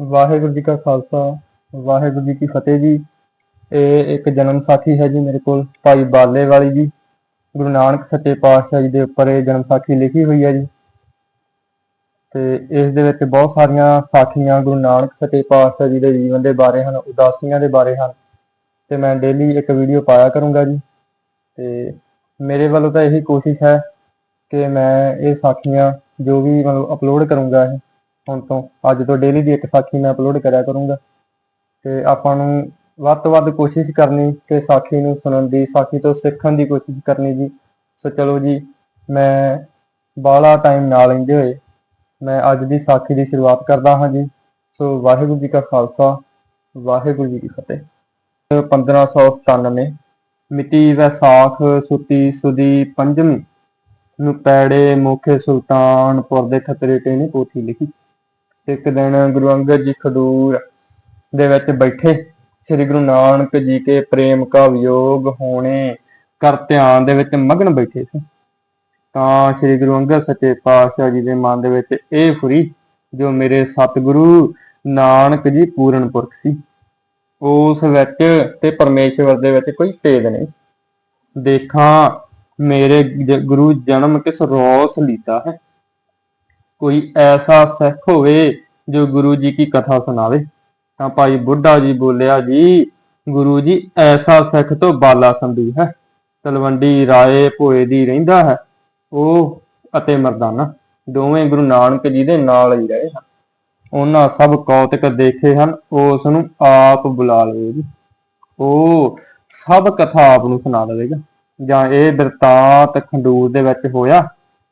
ਵਾਹਿਗੁਰੂ ਜੀ ਕਾ ਖਾਲਸਾ, ਵਾਹਿਗੁਰੂ ਜੀ ਕੀ ਫਤਿਹ ਜੀ। ਇਹ ਇੱਕ ਜਨਮ ਸਾਖੀ ਹੈ ਜੀ ਮੇਰੇ ਕੋਲ, ਭਾਈ ਬਾਲੇ ਵਾਲੀ ਜੀ। ਗੁਰੂ ਨਾਨਕ ਸੱਚੇ ਪਾਤਸ਼ਾਹ ਜੀ ਦੇ ਉੱਪਰ ਇਹ ਜਨਮ ਸਾਖੀ ਲਿਖੀ ਹੋਈ ਹੈ ਜੀ। ਤੇ ਇਸ ਦੇ ਵਿੱਚ ਬਹੁਤ ਸਾਰੀਆਂ ਸਾਖੀਆਂ ਗੁਰੂ ਨਾਨਕ ਸੱਚੇ ਪਾਤਸ਼ਾਹ ਜੀ ਦੇ ਜੀਵਨ ਦੇ ਬਾਰੇ ਹਨ, ਉਦਾਸੀਆਂ ਦੇ ਬਾਰੇ ਹਨ। ਤੇ ਮੈਂ ਡੇਲੀ ਇੱਕ ਵੀਡੀਓ ਪਾਇਆ ਕਰੂੰਗਾ ਜੀ। ਤੇ ਮੇਰੇ ਵੱਲੋਂ ਤਾਂ ਇਹੀ ਕੋਸ਼ਿਸ਼ ਹੈ ਕਿ ਮੈਂ ਇਹ ਸਾਖੀਆਂ ਜੋ ਵੀ ਮਤਲਬ ਅਪਲੋਡ ਕਰੂੰਗਾ ਇਹ ਹੁਣ ਤੋਂ ਅੱਜ ਤੋਂ ਡੇਲੀ ਦੀ ਇੱਕ ਸਾਖੀ ਮੈਂ ਅਪਲੋਡ ਕਰਿਆ ਕਰੂੰਗਾ। ਤੇ ਆਪਾਂ ਨੂੰ ਵੱਧ ਤੋਂ ਵੱਧ ਕੋਸ਼ਿਸ਼ ਕਰਨੀ ਕਿ ਸਾਖੀ ਨੂੰ ਸੁਣਨ ਦੀ, ਸਾਖੀ ਤੋਂ ਸਿੱਖਣ ਦੀ ਕੋਸ਼ਿਸ਼ ਕਰਨੀ ਜੀ। ਸੋ ਚਲੋ ਜੀ, ਮੈਂ ਬਾਲਾ ਟਾਈਮ ਨਾ ਲੈਂਦੇ ਹੋਏ ਮੈਂ ਅੱਜ ਦੀ ਸਾਖੀ ਦੀ ਸ਼ੁਰੂਆਤ ਕਰਦਾ ਹਾਂ ਜੀ। ਸੋ ਵਾਹਿਗੁਰੂ ਜੀ ਕਾ ਖਾਲਸਾ, ਵਾਹਿਗੁਰੂ ਜੀ ਕੀ ਫਤਿਹ। 1597 ਮਿਤੀ ਵੈਸਾਖ ਸੁਤੀ ਸੁਦੀ ਪੰਜਵੀਂ। ਨੂੰ ਪੈੜੇ ਮੁਖੇ ਸੁਲਤਾਨਪੁਰ ਦੇ ਖਤਰੇ ਤੇ ਨੇ ਪੋਥੀ ਲਿਖੀ। ਇੱਕ ਦਿਨ ਗੁਰੂ ਅੰਗਦ ਜੀ ਖਡੂਰ ਦੇ ਵਿੱਚ ਬੈਠੇ। ਸ੍ਰੀ ਗੁਰੂ ਨਾਨਕ ਜੀ ਕੇ ਪ੍ਰੇਮ ਕਾ ਵਿਯੋਗ ਹੋਣੇ ਕਰ ਧਿਆਨ ਦੇ ਵਿੱਚ ਮਗਨ ਬੈਠੇ ਸੀ। ਤਾਂ ਸ੍ਰੀ ਗੁਰੂ ਅੰਗਦ ਸੱਚੇ ਪਾਤਸ਼ਾਹ ਜੀ ਦੇ ਮਨ ਦੇ ਵਿੱਚ ਇਹ ਫੁਰੀ ਜੋ ਮੇਰੇ ਸਤਿਗੁਰੂ ਨਾਨਕ ਜੀ ਪੂਰਨ ਪੁਰਖ ਸੀ। ਉਸ ਵਿੱਚ ਤੇ ਪਰਮੇਸ਼ਵਰ ਦੇ ਵਿੱਚ ਕੋਈ ਭੇਦ ਨਹੀਂ। ਦੇਖਾਂ ਮੇਰੇ ਗੁਰੂ ਜਨਮ ਕਿਸ ਰੋਸ ਲੀਤਾ ਹੈ। ਕੋਈ ਐਸਾ ਸਿੱਖ ਹੋਵੇ ਜੋ ਗੁਰੂ ਜੀ ਕੀ ਕਥਾ ਸੁਣਾਵੇ। ਤਾਂ ਭਾਈ ਬੁੱਢਾ ਜੀ ਬੋਲਿਆ, ਜੀ, ਗੁਰੂ ਜੀ, ਐਸਾ ਸਿੱਖ ਤੋਂ ਬਾਲਾ ਸੰਧੂ ਹੈ। ਤਲਵੰਡੀ ਰਾਏ ਭੋਏ ਦੀ ਰਹਿੰਦਾ ਹੈ, ਉਹ ਅਤੇ ਮਰਦਾਨਾ, ਦੋਵੇਂ ਗੁਰੂ ਨਾਨਕ ਜੀ ਦੇ ਨਾਲ ਹੀ ਰਹੇ ਹਨ। ਉਹਨਾਂ ਸਭ ਕੌਤਕ ਦੇਖੇ ਹਨ, ਉਸ ਨੂੰ ਆਪ ਬੁਲਾ ਲਵੇ ਜੀ ਉਹ ਸਭ ਕਥਾ ਆਪ ਨੂੰ ਸੁਣਾ ਦੇਵੇਗਾ ਜਾਂ ਇਹ ਬਿਰਤਾਂਤ ਖੰਡੂਰ ਦੇ ਵਿੱਚ ਹੋਇਆ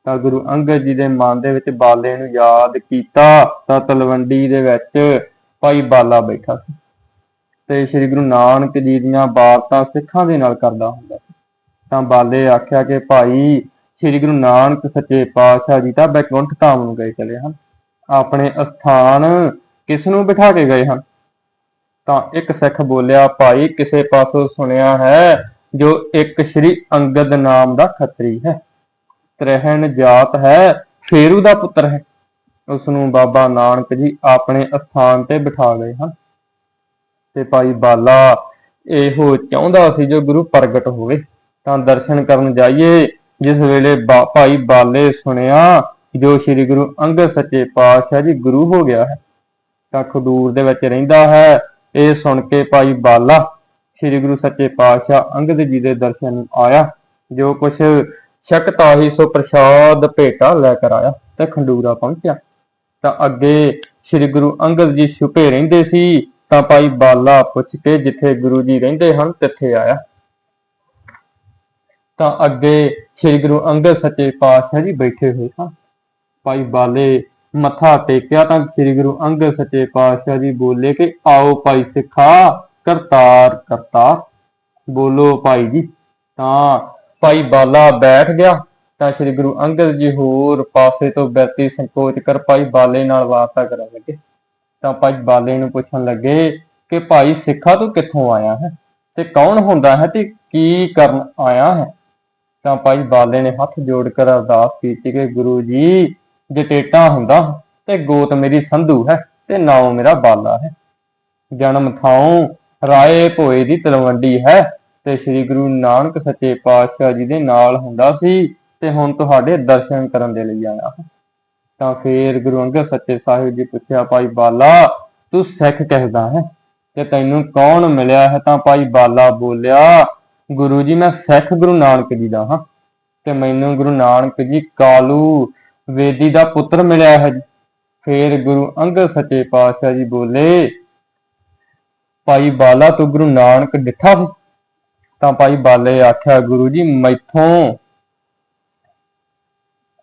ਤਾਂ ਗੁਰੂ ਅੰਗਦ ਜੀ ਦੇ ਮਨ ਦੇ ਵਿੱਚ ਬਾਲੇ ਨੂੰ ਯਾਦ ਕੀਤਾ ਤਾਂ ਤਲਵੰਡੀ ਦੇ ਵਿੱਚ ਭਾਈ ਬਾਲਾ ਬੈਠਾ ਸੀ। ਤੇ ਸ੍ਰੀ ਗੁਰੂ ਨਾਨਕ ਜੀ ਦੀਆਂ ਬਾਤਾਂ ਸਿੱਖਾਂ ਦੇ ਨਾਲ ਕਰਦਾ ਹੁੰਦਾ ਸੀ। ਤਾਂ ਬਾਲੇ ਆਖਿਆ ਕਿ ਭਾਈ, ਸ੍ਰੀ ਗੁਰੂ ਨਾਨਕ ਸੱਚੇ ਪਾਤਸ਼ਾਹ ਜੀ ਤਾਂ ਬੈਕੁੰਠ ਧਾਮ ਨੂੰ ਗਏ ਚਲੇ ਹਨ। ਆਪਣੇ ਅਸਥਾਨ ਕਿਸ ਨੂੰ ਬਿਠਾ ਕੇ ਗਏ ਹਨ? ਤਾਂ ਇੱਕ ਸਿੱਖ ਬੋਲਿਆ, ਭਾਈ, ਕਿਸੇ ਪਾਸੋਂ ਸੁਣਿਆ ਹੈ ਜੋ ਇੱਕ ਸ੍ਰੀ ਅੰਗਦ ਨਾਮ ਦਾ ਖੱਤਰੀ ਹੈ। ਤ੍ਰਹਿਣ ਜਾਤ ਹੈ, ਫੇਰੂ ਦਾ ਪੁੱਤਰ ਹੈ। ਉਸ ਨੂੰ ਬਾਬਾ ਨਾਨਕ ਜੀ ਆਪਣੇ ਅਸਥਾਨ ਤੇ ਬਿਠਾ ਗਏ ਹਨ। ਤੇ ਭਾਈ ਬਾਲਾ ਇਹੋ ਚਾਹੁੰਦਾ ਸੀ ਜੋ ਗੁਰੂ ਪ੍ਰਗਟ ਹੋਵੇ। ਤਾਂ ਦਰਸ਼ਨ ਕਰਨ ਜਾਈਏ, ਜਿਸ ਵੇਲੇ ਭਾਈ ਬਾਲੇ ਸੁਣਿਆ, ਜੋ ਸ੍ਰੀ ਗੁਰੂ ਅੰਗਦ ਸੱਚੇ ਪਾਤਸ਼ਾਹ ਜੀ ਗੁਰੂ ਹੋ ਗਿਆ ਹੈ। ਤਾਂ ਖਡੂਰ ਦੇ ਵਿੱਚ ਰਹਿੰਦਾ ਹੈ, ਇਹ ਸੁਣ ਕੇ ਭਾਈ ਬਾਲਾ ਸ੍ਰੀ ਗੁਰੂ ਸੱਚੇ ਪਾਤਸ਼ਾਹ ਅੰਗਦ ਜੀ ਦੇ ਦਰਸ਼ਨ ਨੂੰ ਆਇਆ। ਜੋ ਕੁਛ ਛਕ ਤਾਹੀ ਸੋ ਪ੍ਰਸ਼ਾਦ ਭੇਟਾ ਲੈ ਕਰ ਆਇਆ ਤੇ ਖੰਡੂਰਾ ਪਹੁੰਚਿਆ। ਤਾਂ ਅੱਗੇ ਸ੍ਰੀ ਗੁਰੂ ਅੰਗਦ ਜੀ ਛੁਪੇ ਰਹਿੰਦੇ ਸੀ, ਤਾਂ ਭਾਈ ਬਾਲਾ ਪੁੱਛ ਕੇ ਜਿੱਥੇ ਗੁਰੂ ਜੀ ਰਹਿੰਦੇ ਹਨ, ਤਿੱਥੇ ਆਇਆ। ਤਾਂ ਅੱਗੇ ਸ੍ਰੀ ਗੁਰੂ ਅੰਗਦ ਸੱਚੇ ਪਾਤਸ਼ਾਹ ਜੀ ਬੈਠੇ ਹੋਏ ਸਨ। ਭਾਈ ਬਾਲੇ ਮੱਥਾ ਟੇਕਿਆ ਤਾਂ ਸ੍ਰੀ ਗੁਰੂ ਅੰਗਦ ਸੱਚੇ ਪਾਤਸ਼ਾਹ ਜੀ ਬੋਲੇ ਕਿ ਆਓ ਭਾਈ ਸਿੱਖਾ, ਕਰਤਾਰ ਕਰਤਾਰ। ਬੋਲੋ ਭਾਈ ਜੀ, ਤਾਂ ਭਾਈ ਬਾਲਾ ਬੈਠ ਗਿਆ, ਤਾਂ ਸ੍ਰੀ ਗੁਰੂ ਅੰਗਦ ਜੀ ਹੋਰ ਪਾਸੇ ਤੋਂ ਬੈਤੀ ਸੰਕੋਚ ਕਰ ਭਾਈ ਬਾਲੇ ਨਾਲ ਵਾਰਤਾ ਕਰਨ ਲੱਗੇ। ਤਾਂ ਭਾਈ ਬਾਲੇ ਨੂੰ ਪੁੱਛਣ ਲੱਗੇ ਕਿ ਭਾਈ ਸਿੱਖਾ ਤੂੰ ਕਿੱਥੋਂ ਆਇਆ ਹੈ ਤੇ ਕੌਣ ਹੁੰਦਾ ਹੈ ਤੇ ਕੀ ਕਰਨ ਆਇਆ ਹੈ? ਤਾਂ ਭਾਈ ਬਾਲੇ ਨੇ ਹੱਥ ਜੋੜ ਕਰ ਅਰਦਾਸ ਕੀਤੀ ਕਿ ਗੁਰੂ ਜੀ, ਜਟੇਟਾ ਹੁੰਦਾ ਤੇ ਗੋਤ ਮੇਰੀ ਸੰਧੂ ਹੈ ਤੇ ਨਾਮ ਮੇਰਾ ਬਾਲਾ ਹੈ। ਜਨਮ ਥਾਉ ਰਾਏ ਭੋਏ ਦੀ ਤਲਵੰਡੀ ਹੈ ਤੇ ਸ੍ਰੀ ਗੁਰੂ ਨਾਨਕ ਸੱਚੇ ਪਾਤਸ਼ਾਹ ਜੀ ਦੇ ਨਾਲ ਹੁੰਦਾ ਸੀ ਤੇ ਹੁਣ ਤੁਹਾਡੇ ਦਰਸ਼ਨ ਕਰਨ ਦੇ ਲਈ ਆਇਆ ਹਾਂ। ਤਾਂ ਫੇਰ ਗੁਰੂ ਅੰਗਦ ਸੱਚੇ ਸਾਹਿਬ ਜੀ ਪੁੱਛਿਆ, ਭਾਈ ਬਾਲਾ, ਤੂੰ ਸਿੱਖ ਕਹਿਦਾ ਹੈ? ਤੇ ਤੈਨੂੰ ਕੌਣ ਮਿਲਿਆ ਹੈ? ਤਾਂ ਭਾਈ ਬਾਲਾ ਬੋਲਿਆ, ਗੁਰੂ ਜੀ, ਮੈਂ ਸਿੱਖ ਗੁਰੂ ਨਾਨਕ ਜੀ ਦਾ ਹਾਂ ਤੇ ਮੈਨੂੰ ਗੁਰੂ ਨਾਨਕ ਜੀ ਕਾਲੂ ਵੇਦੀ ਦਾ ਪੁੱਤਰ ਮਿਲਿਆ ਹੈ ਜੀ। ਫੇਰ ਗੁਰੂ ਅੰਗਦ ਸੱਚੇ ਪਾਤਸ਼ਾਹ ਜੀ ਬੋਲੇ, ਭਾਈ ਬਾਲਾ, ਤੂੰ ਗੁਰੂ ਨਾਨਕ ਡਿੱਠਾ ਸੀ? ਤਾਂ ਭਾਈ ਬਾਲੇ ਆਖਿਆ, ਗੁਰੂ ਜੀ, ਮੈਥੋਂ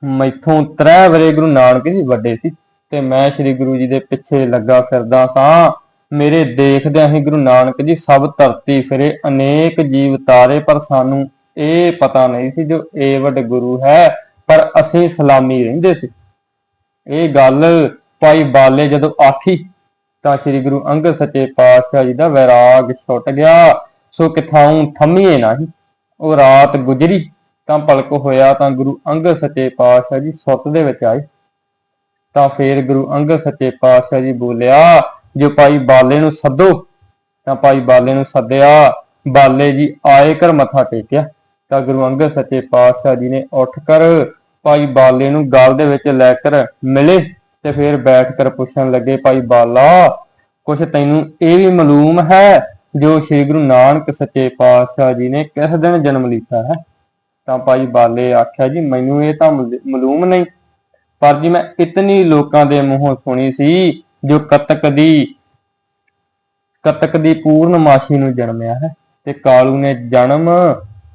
ਮੈਥੋਂ ਤਰੇ ਵਰੇ ਗੁਰੂ ਨਾਨਕ ਜੀ ਵੱਡੇ ਸੀ ਤੇ ਮੈਂ ਸ੍ਰੀ ਗੁਰੂ ਜੀ ਦੇ ਪਿੱਛੇ ਲੱਗਾ ਫਿਰਦਾ ਸਾਂ। ਮੇਰੇ ਦੇਖਦਿਆਂ ਹੀ ਗੁਰੂ ਨਾਨਕ ਜੀ ਸਭ ਧਰਤੀ ਫਿਰੇ, ਅਨੇਕ ਜੀਵ ਤਾਰੇ, ਪਰ ਸਾਨੂੰ ਇਹ ਪਤਾ ਨਹੀਂ ਸੀ ਜੋ ਏ ਵੱਡ ਗੁਰੂ ਹੈ, ਪਰ ਅਸੀਂ ਸਲਾਮੀ ਰਹਿੰਦੇ ਸੀ। ਇਹ ਗੱਲ ਭਾਈ ਬਾਲੇ ਜਦੋਂ ਆਖੀ ਤਾਂ ਸ੍ਰੀ ਗੁਰੂ ਅੰਗਦ ਸੱਚੇ ਪਾਤਸ਼ਾਹ ਜੀ ਦਾ ਵੈਰਾਗ ਛੁੱਟ ਗਿਆ। ਸੋ ਕਿਥਾਉ ਥੰਮੀਏ ਨਹੀਂ। ਉਹ ਰਾਤ ਗੁਜਰੀ ਤਾਂ ਪਲਕ ਹੋਇਆ ਤਾਂ ਗੁਰੂ ਅੰਗਦ ਸੱਚੇ ਪਾਤਸ਼ਾਹ ਜੀ ਸੁੱਤ ਦੇ ਵਿੱਚ ਆਏ। ਤਾਂ ਫੇਰ ਗੁਰੂ ਅੰਗਦ ਸੱਚੇ ਪਾਤਸ਼ਾਹ ਜੀ ਬੋਲਿਆ, ਜੋ ਭਾਈ ਬਾਲੇ ਨੂੰ ਸੱਦੋ, ਤਾਂ ਭਾਈ ਬਾਲੇ ਨੂੰ ਸੱਦਿਆ, ਬਾਲੇ ਜੀ ਆਏ ਕਰ ਮੱਥਾ ਟੇਕਿਆ। ਤਾਂ ਗੁਰੂ ਅੰਗਦ ਸੱਚੇ ਪਾਤਸ਼ਾਹ ਜੀ ਨੇ ਉੱਠ ਕਰ ਭਾਈ ਬਾਲੇ ਨੂੰ ਗਲ ਦੇ ਵਿੱਚ ਲੈ ਕਰ ਮਿਲੇ ਤੇ ਫਿਰ ਬੈਠ ਕਰ ਪੁੱਛਣ ਲੱਗੇ, ਭਾਈ ਬਾਲਾ, ਕੁਛ ਤੈਨੂੰ ਇਹ ਵੀ ਮਾਲੂਮ ਹੈ ਜੋ ਸ੍ਰੀ ਗੁਰੂ ਨਾਨਕ ਸੱਚੇ ਪਾਤਸ਼ਾਹ ਜੀ ਨੇ ਕਿਸ ਦਿਨ ਜਨਮ ਲਿੱਤਾ ਹੈ? ਤਾਂ ਭਾਈ ਬਾਲੇ ਆਖਿਆ, ਜੀ, ਮੈਨੂੰ ਇਹ ਤਾਂ ਮਲ- ਮਾਲੂਮ ਨਹੀਂ, ਪਰ ਜੀ ਮੈਂ ਇਤਨੀ ਲੋਕਾਂ ਦੇ ਮੂੰਹੋਂ ਸੁਣੀ ਸੀ, ਜੋ ਕਤਕ ਦੀ ਕਤਕ ਦੀ ਪੂਰਨਮਾਸ਼ੀ ਨੂੰ ਜਨਮਿਆ ਹੈ। ਤੇ ਕਾਲੂ ਨੇ ਜਨਮ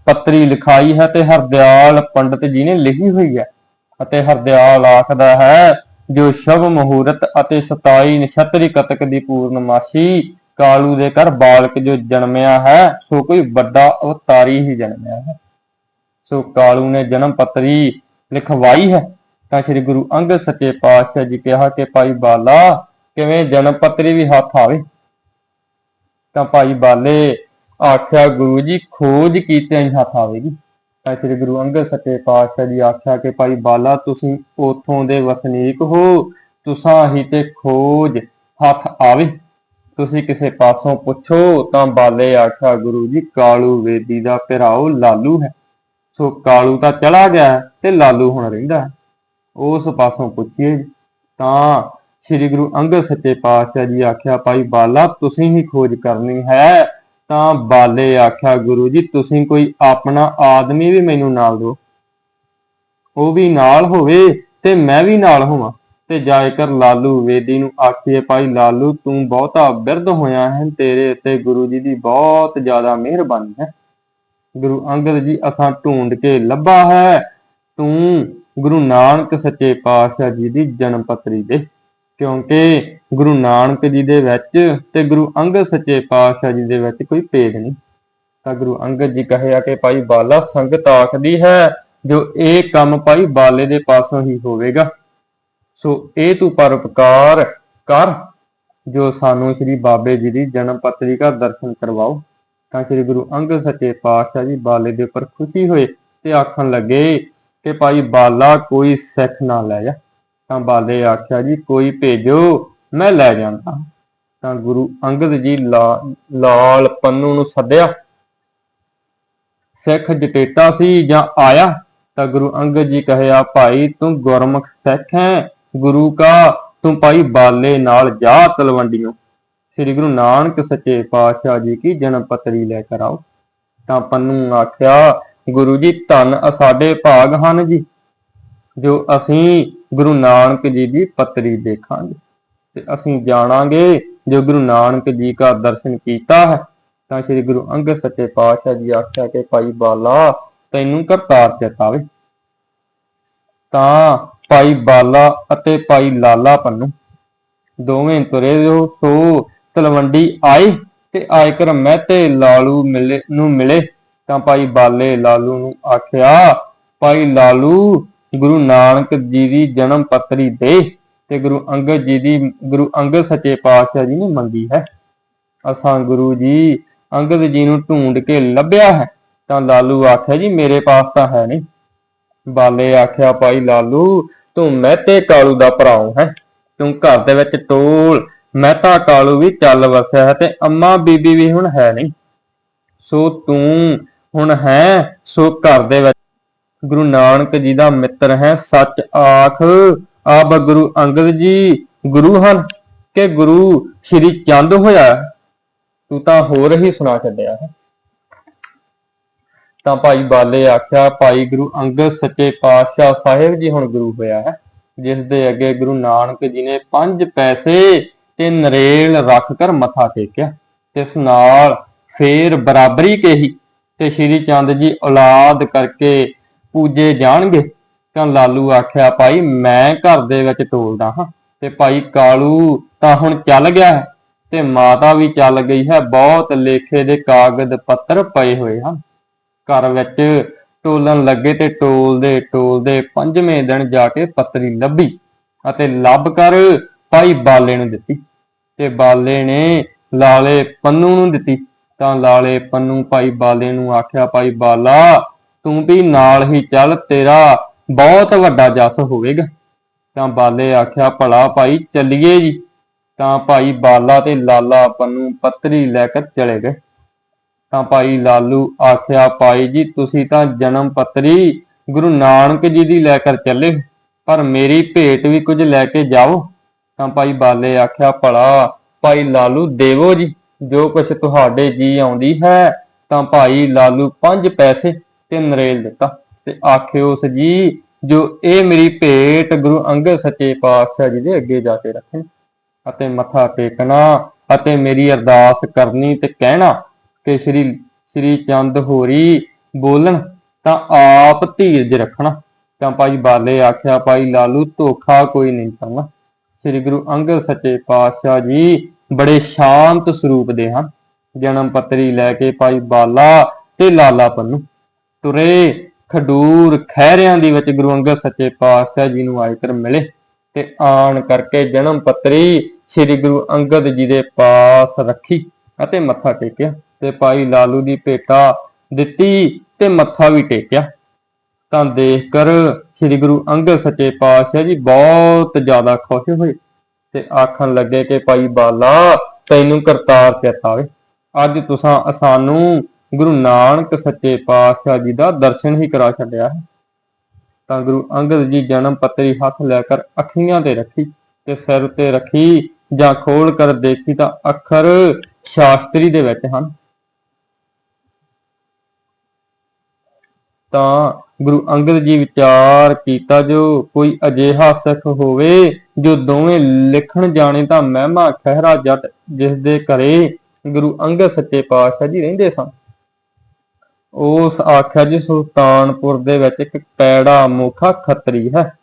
ਪੱਤਰੀ ਲਿਖਾਈ ਹੈ ਤੇ ਹਰਦਿਆਲ ਪੰਡਤ ਜੀ ਨੇ ਲਿਖੀ ਹੋਈ ਹੈ। ਅਤੇ ਹਰਦਿਆਲ ਆਖਦਾ ਹੈ, ਜੋ ਸ਼ਬ ਮਹੂਰਤ ਅਤੇ 27 ਨਛੱਤਰੀ ਕਤਕ ਦੀ ਪੂਰਨਮਾਸ਼ੀ ਕਾਲੂ ਦੇ ਘਰ ਬਾਲਕ ਜੋ ਜਨਮਿਆ ਹੈ, ਸੋ ਕੋਈ ਵੱਡਾ ਅਵਤਾਰੀ ਹੀ ਜਨਮਿਆ ਹੈ। ਸੋ ਕਾਲੂ ਨੇ ਜਨਮ ਪੱਤਰੀ ਲਿਖਵਾਈ ਹੈ। ਤਾਂ ਸ੍ਰੀ ਗੁਰੂ ਅੰਗਦ ਸੱਚੇ ਪਾਤਸ਼ਾਹ ਜੀ ਕਿਹਾ ਕਿ ਭਾਈ ਬਾਲਾ, ਕਿਵੇਂ ਜਨਮ ਪੱਤਰੀ ਵੀ ਹੱਥ ਆਵੇ। ਤਾਂ ਭਾਈ ਬਾਲੇ ਆਖਿਆ, ਗੁਰੂ ਜੀ, ਖੋਜ ਕੀਤੇ ਹੀ ਹੱਥ ਆਵੇਗੀ। ਤਾਂ ਸ੍ਰੀ ਗੁਰੂ ਅੰਗਦ ਸੱਚੇ ਪਾਤਸ਼ਾਹ ਜੀ ਆਖਿਆ ਕਿ ਭਾਈ ਬਾਲਾ, ਤੁਸੀਂ ਉਥੋਂ ਦੇ ਵਸਨੀਕ ਹੋ, ਤੁਸਾਂ ਹੀ ਤੇ ਖੋਜ ਹੱਥ ਆਵੇ। ਤੁਸੀਂ ਕਿਸੇ ਪਾਸੋਂ ਪੁੱਛੋ, ਤਾਂ ਬਾਲੇ ਆਖਿਆ ਗੁਰੂ ਜੀ, ਕਾਲੂ ਵੇਦੀ ਦਾ ਭਰਾਓ ਲਾਲੂ ਹੈ ਸੋ ਕਾਲੂ ਤਾਂ ਚਲਾ ਗਿਆ ਹੈ ਤੇ ਲਾਲੂ ਹੁਣ ਰਹਿੰਦਾ ਹੈ। ਉਸ ਪਾਸੋਂ ਪੁੱਛੀਏ ਜੀ। ਤਾਂ ਸ੍ਰੀ ਗੁਰੂ ਅੰਗਦ ਸੱਚੇ ਪਾਤਸ਼ਾਹ ਜੀ ਆਖਿਆ, ਭਾਈ ਬਾਲਾ, ਤੁਸੀਂ ਹੀ ਖੋਜ ਕਰਨੀ ਹੈ ਤਾਂ ਬਾਲੇ ਆਖਿਆ, ਗੁਰੂ ਜੀ, ਤੁਸੀਂ ਕੋਈ ਆਪਣਾ ਆਦਮੀ ਵੀ ਮੈਨੂੰ ਨਾਲ ਦਿਓ ਉਹ ਵੀ ਨਾਲ ਹੋਵੇ ਤੇ ਮੈਂ ਵੀ ਨਾਲ ਹੋਵਾਂ ਤੇ ਜਾਇ ਲਾਲੂ ਵੇਦੀ ਨੂੰ ਆਖੀਏ, ਭਾਈ ਲਾਲੂ, ਤੂੰ ਬਹੁਤਾ ਬਿਰਧ ਹੋਇਆ ਹੈ, ਤੇਰੇ ਉੱਤੇ ਗੁਰੂ ਜੀ ਦੀ ਬਹੁਤ ਜ਼ਿਆਦਾ ਮਿਹਰਬਾਨੀ ਹੈ। ਗੁਰੂ ਅੰਗਦ ਜੀ ਅਸਾਂ ਢੂੰਡ ਕੇ ਲੱਭਾ ਹੈ। ਤੂੰ ਗੁਰੂ ਨਾਨਕ ਸੱਚੇ ਪਾਤਸ਼ਾਹ ਜੀ ਦੀ ਜਨਮ ਪੱਤਰੀ ਦੇ। ਕਿਉਂਕਿ ਗੁਰੂ ਨਾਨਕ ਜੀ ਦੇ ਵਿੱਚ ਤੇ ਗੁਰੂ ਅੰਗਦ ਸੱਚੇ ਪਾਤਸ਼ਾਹ ਜੀ ਦੇ ਵਿੱਚ ਕੋਈ ਭੇਦ ਨਹੀਂ। ਤਾਂ ਗੁਰੂ ਅੰਗਦ ਜੀ ਕਹਿਆ ਕਿ, ਭਾਈ ਬਾਲਾ ਸੰਗਤ ਆਖਦੀ ਹੈ, ਜੋ ਇਹ ਕੰਮ ਭਾਈ ਬਾਲੇ ਦੇ ਪਾਸੋਂ ਹੀ ਹੋਵੇਗਾ। ਸੋ ਇਹ ਤੂੰ ਪਰਉਪਕਾਰ ਕਰ, ਜੋ ਸਾਨੂੰ ਸ੍ਰੀ ਬਾਬੇ ਜੀ ਦੀ ਜਨਮ ਪੱਤਰੀ ਦਾ ਦਰਸ਼ਨ ਕਰਵਾਓ। ਤਾਂ ਸ੍ਰੀ ਗੁਰੂ ਅੰਗਦ ਸੱਚੇ ਪਾਤਸ਼ਾਹ ਜੀ ਬਾਲੇ ਦੇ ਉੱਪਰ ਖੁਸ਼ੀ ਹੋਏ ਤੇ ਆਖਣ ਲੱਗੇ ਕਿ ਭਾਈ ਬਾਲਾ ਕੋਈ ਸਿੱਖ ਨਾ ਲੈ ਜਾ। ਤਾਂ ਬਾਲੇ ਆਖਿਆ ਜੀ, ਕੋਈ ਭੇਜੋ, ਮੈਂ ਲੈ ਜਾਂਦਾ। ਤਾਂ ਗੁਰੂ ਅੰਗਦ ਜੀ ਲਾ- ਲਾਲ ਪੰਨੂ ਨੂੰ ਸੱਦਿਆ। ਸਿੱਖ ਜਟੇਟਾ ਸੀ ਜਾਂ ਆਇਆ? ਤਾਂ ਗੁਰੂ ਅੰਗਦ ਜੀ ਕਹਿਆ ਭਾਈ ਤੂੰ ਗੁਰਮੁਖ ਸਿੱਖ ਹੈ। ਗੁਰੂ ਕਾ, ਤੂੰ ਭਾਈ ਬਾਲੇ ਨਾਲ ਜਾ ਤਲਵੰਡੀਓ। ਸ੍ਰੀ ਗੁਰੂ ਨਾਨਕ ਸੱਚੇ ਪਾਤਸ਼ਾਹ ਜੀ ਕੀ ਜਨਮ ਪੱਤਰੀ ਲੈ ਕਰ ਆਓ। ਤਾਂ ਪੰਨੂ ਆਖਿਆ, ਗੁਰੂ ਜੀ, ਧੰਨ ਸਾਡੇ ਭਾਗ ਹਨ ਜੀ, ਜੋ ਅਸੀਂ ਗੁਰੂ ਨਾਨਕ ਜੀ ਦੀ ਪਤਰੀ ਦੇਖਾਂਗੇ। ਤੇ ਅਸੀਂ ਜਾਣਾਂਗੇ ਜੋ ਗੁਰੂ ਨਾਨਕ ਜੀ ਦਾ ਦਰਸ਼ਨ ਕੀਤਾ ਹੈ। ਤਾਂ ਸ੍ਰੀ ਗੁਰੂ ਅੰਗਦ ਸੱਚੇ ਪਾਤਸ਼ਾਹ ਜੀ ਆਖਿਆ ਕਿ ਭਾਈ ਬਾਲਾ, ਤੈਨੂੰ ਕਰਤਾਰ ਚੇਤਾਵੇ ਤਾਂ ਭਾਈ ਬਾਲਾ ਅਤੇ ਭਾਈ ਲਾਲਾ ਪੰਨੂ। ਦੋਵੇਂ ਤੁਰੇ ਜੋ ਸੋ ਤਲਵੰਡੀ ਆਏ ਤੇ ਆਏ ਕਰ ਮਹਿਤੇ ਲਾਲੂ ਮਿਲੇ, ਨੂੰ ਮਿਲੇ। ਤਾਂ ਭਾਈ ਬਾਲੇ ਲਾਲੂ ਨੂੰ ਆਖਿਆ, ਭਾਈ ਲਾਲੂ, ਗੁਰੂ ਨਾਨਕ ਜੀ ਦੀ ਜਨਮ ਪੱਤਰੀ ਦੇ ਤੇ ਗੁਰੂ ਅੰਗਦ ਜੀ ਦੀ, ਗੁਰੂ ਅੰਗਦ ਸੱਚੇ ਪਾਤਸ਼ਾਹ ਜੀ ਨੇ ਮੰਗੀ ਹੈ। ਅਸਾਂ ਗੁਰੂ ਜੀ, ਅੰਗਦ ਜੀ ਨੂੰ ਢੂੰਡ ਕੇ ਲੱਭਿਆ ਹੈ। ਤਾਂ ਲਾਲੂ ਆਖਿਆ, ਜੀ, ਮੇਰੇ ਪਾਸ ਤਾਂ ਹੈ ਨਹੀਂ। ਬਾਲੇ ਆਖਿਆ, ਭਾਈ ਲਾਲੂ, ਤੂੰ ਮਹਿਤੇ ਕਾਲੂ ਦਾ ਭਰਾ ਹੈ। ਤੂੰ ਘਰ ਦੇ ਵਿੱਚ ਟੋਲ। ਮਹਿਤਾ ਕਾਲੂ ਵੀ ਚੱਲ ਵਸਿਆ ਹੈ ਤੇ ਅੰਮਾ ਬੀਬੀ ਵੀ ਹੁਣ ਹੈ ਨਹੀਂ। ਸੋ ਤੂੰ ਹੁਣ ਹੈ, ਸੋ ਘਰ ਦੇ ਵਿੱਚ। ਗੁਰੂ ਨਾਨਕ ਜੀ ਦਾ ਮਿੱਤਰ ਹੈ, ਸੱਚ ਆਖ। ਆਬ ਗੁਰੂ ਅੰਗਦ ਜੀ ਗੁਰੂ ਹਨ ਕਿ ਗੁਰੂ ਸ਼੍ਰੀ ਚੰਦ ਹੋਇਆ ਤੂੰ ਤਾਂ ਹੋਰ ਹੀ ਸੁਣਾ ਛੱਡਿਆ ਹੈ। ਤਾਂ ਭਾਈ ਬਾਲੇ ਆਖਿਆ, ਭਾਈ ਗੁਰੂ ਅੰਗਦ ਸੱਚੇ ਪਾਤਸ਼ਾਹ ਸਾਹਿਬ ਜੀ ਹੁਣ ਗੁਰੂ ਹੋਇਆ ਹੈ, ਜਿਸ ਦੇ ਅੱਗੇ ਗੁਰੂ ਨਾਨਕ ਜੀ ਨੇ ਪੰਜ ਪੈਸੇ ਤੇ ਨਰੇਲ ਰੱਖ ਕਰ ਮੱਥਾ ਟੇਕਿਆ। ਇਸ ਨਾਲ ਫੇਰ ਬਰਾਬਰੀ ਕਹੀ ਤੇ ਸ਼੍ਰੀ ਚੰਦ ਜੀ ਔਲਾਦ ਕਰਕੇ ਪੂਜੇ ਜਾਣਗੇ। ਤਾਂ ਲਾਲੂ ਆਖਿਆ, ਭਾਈ ਮੈਂ ਘਰ ਦੇ ਵਿੱਚ ਟੋਲਦਾ ਹਾਂ ਤੇ ਭਾਈ ਕਾਲੂ ਤਾਂ ਹੁਣ ਚੱਲ ਗਿਆ ਹੈ ਤੇ ਮਾਤਾ ਵੀ ਚੱਲ ਗਈ ਹੈ, ਬਹੁਤ ਲੇਖੇ ਦੇ ਕਾਗਜ਼ ਪੱਤਰ ਪਏ ਹੋਏ ਹਨ। ਘਰ ਵਿੱਚ ਟੋਲਣ ਲੱਗੇ ਤੇ ਟੋਲਦੇ ਟੋਲਦੇ ਪੰਜਵੇਂ ਦਿਨ ਜਾ ਕੇ ਪੱਤਰੀ ਲੱਭੀ ਅਤੇ ਲੱਭ ਕਰ ਭਾਈ ਬਾਲੇ ਨੂੰ ਦਿੱਤੀ ਤੇ ਬਾਲੇ ਨੇ ਲਾਲੇ ਪੰਨੂ ਨੂੰ ਦਿੱਤੀ। ਤਾਂ ਲਾਲੇ ਪੰਨੂ ਭਾਈ ਬਾਲੇ ਨੂੰ ਆਖਿਆ, ਭਾਈ ਬਾਲਾ, ਤੂੰ ਵੀ ਨਾਲ ਹੀ ਚੱਲ, ਤੇਰਾ ਬਹੁਤ ਵੱਡਾ ਜਸ ਹੋਵੇਗਾ। ਤਾਂ ਬਾਲੇ ਆਖਿਆ, ਭਲਾ ਭਾਈ, ਚੱਲੀਏ ਜੀ। ਤਾਂ ਭਾਈ ਬਾਲਾ ਤੇ ਲਾਲਾ ਪੰਨੂ ਪੱਤਰੀ ਲੈ ਕੇ ਚਲੇ ਗਏ। ਤਾਂ ਭਾਈ ਲਾਲੂ ਆਖਿਆ ਭਾਈ ਜੀ ਤੁਸੀਂ ਤਾਂ ਜਨਮ ਪੱਤਰੀ ਗੁਰੂ ਨਾਨਕ ਜੀ ਦੀ ਲੈ ਕਰ ਚੱਲੇ ਹੋ, ਪਰ ਮੇਰੀ ਭੇਟ ਵੀ ਕੁਝ ਲੈ ਕੇ ਜਾਓ ਤਾਂ ਭਾਈ ਬਾਲੇ ਆਖਿਆ ਭਲਾ ਭਾਈ ਲਾਲੂ ਦੇਵੋ ਜੀ ਜੋ ਕੁਛ ਤੁਹਾਡੇ ਜੀ ਆਉਂਦੀ ਹੈ ਤਾਂ ਭਾਈ ਲਾਲੂ ਪੰਜ ਪੈਸੇ ਤੇ ਨਰੇਲ ਦਿੱਤਾ। ਤੇ ਆਖਿਓ ਉਸ ਜੀ ਜੋ ਇਹ ਮੇਰੀ ਭੇਟ ਗੁਰੂ ਅੰਗਦ ਸੱਚੇ ਪਾਤਸ਼ਾਹ ਜੀ ਦੇ ਅੱਗੇ ਜਾ ਕੇ ਰੱਖਣ ਅਤੇ ਮੱਥਾ ਟੇਕਣਾ ਅਤੇ ਮੇਰੀ ਅਰਦਾਸ ਕਰਨੀ ਤੇ ਕਹਿਣਾ ਕਿ ਸ੍ਰੀ ਸ੍ਰੀ ਚੰਦ ਹੋਰੀ ਬੋਲਣ, ਤਾਂ ਆਪ ਧੀਰਜ ਰੱਖਣਾ। ਤਾਂ ਭਾਈ ਬਾਲੇ ਆਖਿਆ, ਭਾਈ ਲਾਲੂ, ਧੋਖਾ ਕੋਈ ਨਹੀਂ ਕਰਨਾ। ਸ੍ਰੀ ਗੁਰੂ ਅੰਗਦ ਸੱਚੇ ਪਾਤਸ਼ਾਹ ਜੀ ਬੜੇ ਸ਼ਾਂਤ ਸਰੂਪ ਦੇ ਹਨ। ਜਨਮ ਪੱਤਰੀ ਲੈ ਕੇ ਭਾਈ ਬਾਲਾ ਤੇ ਲਾਲਾ ਪੰਨੂ ਤੁਰੇ ਖਡੂਰ ਖਹਿਰਿਆਂ ਦੀ ਵਿੱਚ ਗੁਰੂ ਅੰਗਦ ਸੱਚੇ ਪਾਤਸ਼ਾਹ ਜੀ ਨੂੰ ਆਏ ਮਿਲੇ। ਤੇ ਆਣ ਕਰਕੇ ਜਨਮ ਪੱਤਰੀ ਸ੍ਰੀ ਗੁਰੂ ਅੰਗਦ ਜੀ ਦੇ ਪਾਸ ਰੱਖੀ ਅਤੇ ਮੱਥਾ ਟੇਕਿਆ। ਤੇ ਭਾਈ ਲਾਲੂ ਦੀ ਭੇਟਾ ਦਿੱਤੀ ਤੇ ਮੱਥਾ ਵੀ ਟੇਕਿਆ। ਤਾਂ ਦੇਖ ਕਰ ਸ੍ਰੀ ਗੁਰੂ ਅੰਗਦ ਸੱਚੇ ਪਾਤਸ਼ਾਹ ਜੀ ਬਹੁਤ ਜ਼ਿਆਦਾ ਖੁਸ਼ ਹੋਏ ਤੇ ਆਖਣ ਲੱਗੇ ਕਿ ਭਾਈ ਬਾਲਾ, ਤੈਨੂੰ ਕਰਤਾਰ ਚੇਤਾਵੇ ਅੱਜ ਤੁਸਾਂ ਸਾਨੂੰ ਗੁਰੂ ਨਾਨਕ ਸੱਚੇ ਪਾਤਸ਼ਾਹ ਜੀ ਦਾ ਦਰਸ਼ਨ ਹੀ ਕਰਾ ਛੱਡਿਆ ਹੈ। ਤਾਂ ਗੁਰੂ ਅੰਗਦ ਜੀ ਜਨਮ ਪੱਤਰੀ ਹੱਥ ਲੈ ਕਰ ਅੱਖੀਆਂ ਤੇ ਰੱਖੀ ਤੇ ਸਿਰ ਤੇ ਰੱਖੀ ਜਾਂ ਖੋਲ ਕਰ ਦੇਖੀ ਤਾਂ ਅੱਖਰ ਸ਼ਾਸਤਰੀ ਦੇ ਵਿੱਚ ਹਨ। ਤਾਂ ਗੁਰੂ ਅੰਗਦ ਜੀ ਵਿਚਾਰ ਕੀਤਾ, ਜੋ ਕੋਈ ਅਜਿਹਾ ਸਿੱਖ ਹੋਵੇ, ਜੋ ਦੋਵੇਂ ਲਿਖਣ ਜਾਣੇ ਤਾਂ ਮਹਿਮਾ ਖਹਿਰਾ ਜੱਟ ਜਿਸ ਦੇ ਘਰੇ ਗੁਰੂ ਅੰਗਦ ਸੱਚੇ ਪਾਤਸ਼ਾਹ ਜੀ ਰਹਿੰਦੇ ਸਨ। ਉਸ ਆਖਿਆ, ਜੀ ਸੁਲਤਾਨਪੁਰ ਦੇ ਵਿੱਚ ਇੱਕ ਪੈੜਾ ਮੁਖਾ ਖੱਤਰੀ ਹੈ।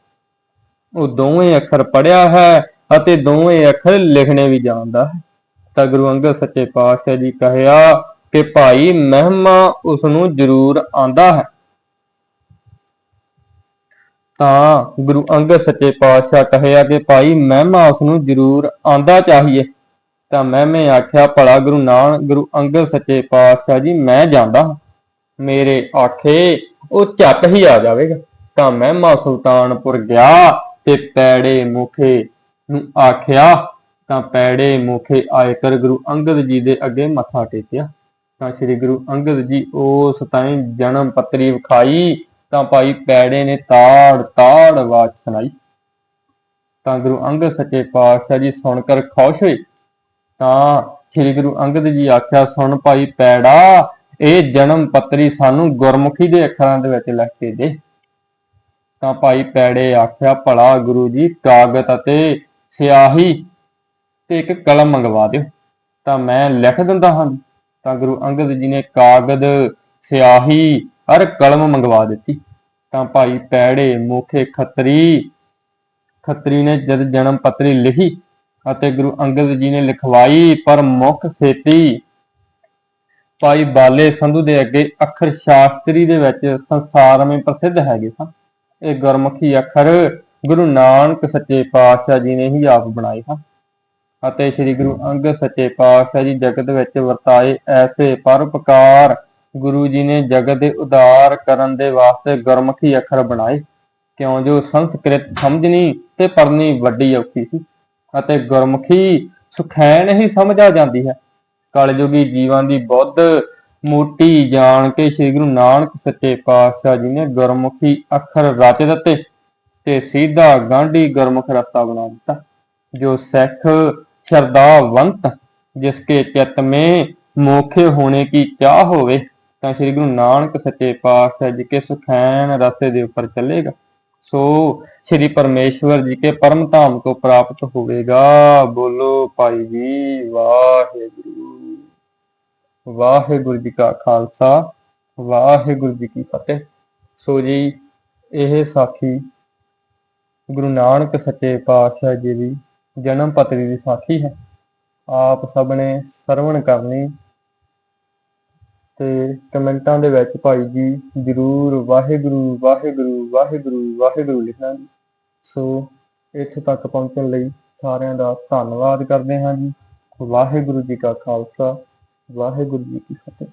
ਉਹ ਦੋਵੇਂ ਅੱਖਰ ਪੜਿਆ ਹੈ ਅਤੇ ਦੋਵੇਂ ਅੱਖਰ ਲਿਖਣੇ ਵੀ ਜਾਣਦਾ ਹੈ। ਤਾਂ ਗੁਰੂ ਅੰਗਦ ਸੱਚੇ ਪਾਤਸ਼ਾਹ ਜੀ ਕਹਿਆ ਕਿ, ਭਾਈ ਮਹਿਮਾ ਉਸ ਨੂੰ ਜ਼ਰੂਰ ਆਂਦਾ ਹੈ। ਤਾਂ ਗੁਰੂ ਅੰਗਦ ਸੱਚੇ ਪਾਤਸ਼ਾਹ ਕਹਿਆ ਕਿ ਭਾਈ ਮਹਿਮਾ ਉਸ ਨੂੰ ਜ਼ਰੂਰ ਆਂਦਾ ਚਾਹੀਏ। ਤਾਂ ਮਹਿਮੇ ਆਖਿਆ, ਭਲਾ ਗੁਰੂ ਨਾਨਕ, ਗੁਰੂ ਅੰਗਦ ਸੱਚੇ ਪਾਤਸ਼ਾਹ ਜੀ, ਮੈਂ ਜਾਂਦਾ ਮੇਰੇ ਆਖੇ, ਉਹ ਝੱਟ ਹੀ ਆ ਜਾਵੇਗਾ। ਤਾਂ ਮਹਿਮਾ ਸੁਲਤਾਨਪੁਰ ਗਿਆ ਤੇ ਪੈੜੇ ਮੁਖੇ ਨੂੰ ਆਖਿਆ, ਤਾਂ ਪੈੜੇ ਮੁਖੇ ਆਏ ਗੁਰੂ ਅੰਗਦ ਜੀ ਦੇ ਅੱਗੇ ਮੱਥਾ ਟੇਕਿਆ। ਤਾਂ ਸ੍ਰੀ ਗੁਰੂ ਅੰਗਦ ਜੀ ਉਸ ਤਾਈਂ ਜਨਮ ਪੱਤਰੀ ਵਿਖਾਈ। ਤਾਂ ਭਾਈ ਪੈੜੇ ਨੇ ਤਾੜ ਤਾੜ ਆਵਾਜ਼ ਸੁਣਾਈ। ਤਾਂ ਗੁਰੂ ਅੰਗਦ ਸੱਚੇ ਪਾਤਸ਼ਾਹ ਜੀ ਸੁਣ ਕਰ ਖੁਸ਼ ਹੋਏ। ਤਾਂ ਸ੍ਰੀ ਗੁਰੂ ਅੰਗਦ ਜੀ ਆਖਿਆ, ਸੁਣ ਭਾਈ ਪੈੜਾ, ਇਹ ਜਨਮ ਪੱਤਰੀ ਸਾਨੂੰ ਗੁਰਮੁਖੀ ਦੇ ਅੱਖਰਾਂ ਦੇ ਵਿੱਚ ਲਿਖ ਕੇ ਦੇ। ਤਾਂ ਭਾਈ ਪੈੜੇ ਆਖਿਆ, ਭਲਾ ਗੁਰੂ ਜੀ ਕਾਗਜ਼ ਅਤੇ ਸਿਆਹੀ ਤੇ ਇੱਕ ਕਲਮ ਮੰਗਵਾ ਦਿਓ। ਤਾਂ ਮੈਂ ਲਿਖ ਦਿੰਦਾ ਹਾਂ। ਤਾਂ ਗੁਰੂ ਅੰਗਦ ਜੀ ਨੇ ਕਾਗਜ਼ ਸਿਆਹੀ ਹਰ ਕਲਮ ਮੰਗਵਾ ਦਿੱਤੀ। ਤਾਂ ਭਾਈ ਪੈੜੇ, ਮੋਖੇ, ਖੱਤਰੀ ਖੱਤਰੀ ਨੇ ਜਦ ਜਨਮ ਪੱਤਰੀ ਲਿਖੀ ਅਤੇ ਗੁਰੂ ਅੰਗਦ ਜੀ ਨੇ ਲਿਖਵਾਈ ਪਰ ਮੁੱਖ ਸੇਤੀ ਭਾਈ ਬਾਲੇ ਸੰਧੂ ਦੇ ਅੱਗੇ ਅੱਖਰ ਸ਼ਾਸਤਰੀ ਦੇ ਵਿੱਚ ਸੰਸਾਰ ਵਿੱਚ ਪ੍ਰਸਿੱਧ ਹੈਗੇ ਸਨ। ਇਹ ਗੁਰਮੁਖੀ ਅੱਖਰ ਗੁਰੂ ਨਾਨਕ ਸੱਚੇ ਪਾਤਸ਼ਾਹ ਜੀ ਨੇ ਹੀ ਆਪ ਬਣਾਏ ਹਨ ਅਤੇ ਸ੍ਰੀ ਗੁਰੂ ਅੰਗਦ ਸੱਚੇ ਪਾਤਸ਼ਾਹ ਜੀ ਜਗਤ ਵਿੱਚ ਵਰਤਾਏ ਐਸੇ ਪਰਉਪਕਾਰ ਗੁਰੂ ਜੀ ਨੇ ਜਗਤ ਦੇ ਉਦਾਰ ਕਰਨ ਦੇ ਵਾਸਤੇ ਗੁਰਮੁਖੀ ਅੱਖਰ ਬਣਾਏ। ਕਿਉਂ ਜੋ ਸੰਸਕ੍ਰਿਤ ਸਮਝਣੀ ਤੇ ਪੜ੍ਹਨੀ ਵੱਡੀ ਔਖੀ ਸੀ ਅਤੇ ਗੁਰਮੁਖੀ ਸੁਖੈਣ ਹੀ ਸਮਝ ਆ ਜਾਂਦੀ ਹੈ। ਕਲਯੁਗੀ ਜੀਵਾਂ ਦੀ ਬੁੱਧ ਮੋਟੀ ਜਾਣ ਕੇ ਸ੍ਰੀ ਗੁਰੂ ਨਾਨਕ ਸੱਚੇ ਪਾਤਸ਼ਾਹ ਜੀ ਨੇ ਗੁਰਮੁਖੀ ਅੱਖਰ ਰਚ ਦਿੱਤੇ ਤੇ ਸਿੱਧਾ ਗਾਂਢੀ ਗੁਰਮੁਖ ਰਸਤਾ ਬਣਾ ਦਿੱਤਾ। ਜੋ ਸਿੱਖ ਸ਼ਰਦਾਵੰਤ ਜਿਸਕੇ ਚਿੱਤ ਮੇ ਮੋਖੇ ਹੋਣੇ ਕੀ ਚਾਹ ਹੋਵੇ ਤਾਂ ਸ੍ਰੀ ਗੁਰੂ ਨਾਨਕ ਸੱਚੇ ਪਾਤਸ਼ਾਹ ਜੀ ਕੇ ਸੁਖੈਨ ਰਸਤੇ ਦੇ ਉੱਪਰ ਚੱਲੇਗਾ। ਸੋ ਸ੍ਰੀ ਪਰਮੇਸ਼ਵਰ ਜੀ ਕੇ ਪਰਮ ਧਾਮ ਤੋਂ ਪ੍ਰਾਪਤ ਹੋਵੇਗਾ। ਬੋਲੋ ਭਾਈ ਜੀ, ਵਾਹਿਗੁਰੂ। ਵਾਹਿਗੁਰੂ ਜੀ ਕਾ ਖਾਲਸਾ, ਵਾਹਿਗੁਰੂ ਜੀ ਕੀ ਫਤਿਹ। ਸੋ ਜੀ, ਇਹ ਸਾਖੀ ਗੁਰੂ ਨਾਨਕ ਸੱਚੇ ਪਾਤਸ਼ਾਹ ਜੀ ਦੀ ਜਨਮ ਪੱਤਰੀ ਦੀ ਸਾਖੀ ਹੈ। ਆਪ ਸਭ ਨੇ ਸਰਵਣ ਕਰਨੀ ਤੇ ਕਮੈਂਟਾਂ ਦੇ ਵਿੱਚ ਭਾਈ ਜੀ ਜਰੂਰ ਵਾਹਿਗੁਰੂ ਵਾਹਿਗੁਰੂ ਵਾਹਿਗੁਰੂ ਵਾਹਿਗੁਰੂ ਲਿਖਣਾ ਜੀ ਸੋ ਇੱਥੇ ਤੱਕ ਪਹੁੰਚਣ ਲਈ ਸਾਰਿਆਂ ਦਾ ਧੰਨਵਾਦ ਕਰਦੇ ਹਾਂ ਜੀ। ਵਾਹਿਗੁਰੂ ਜੀ ਕਾ ਖਾਲਸਾ, ਵਾਹਿਗੁਰੂ ਜੀ ਕੀ ਫਤਿਹ।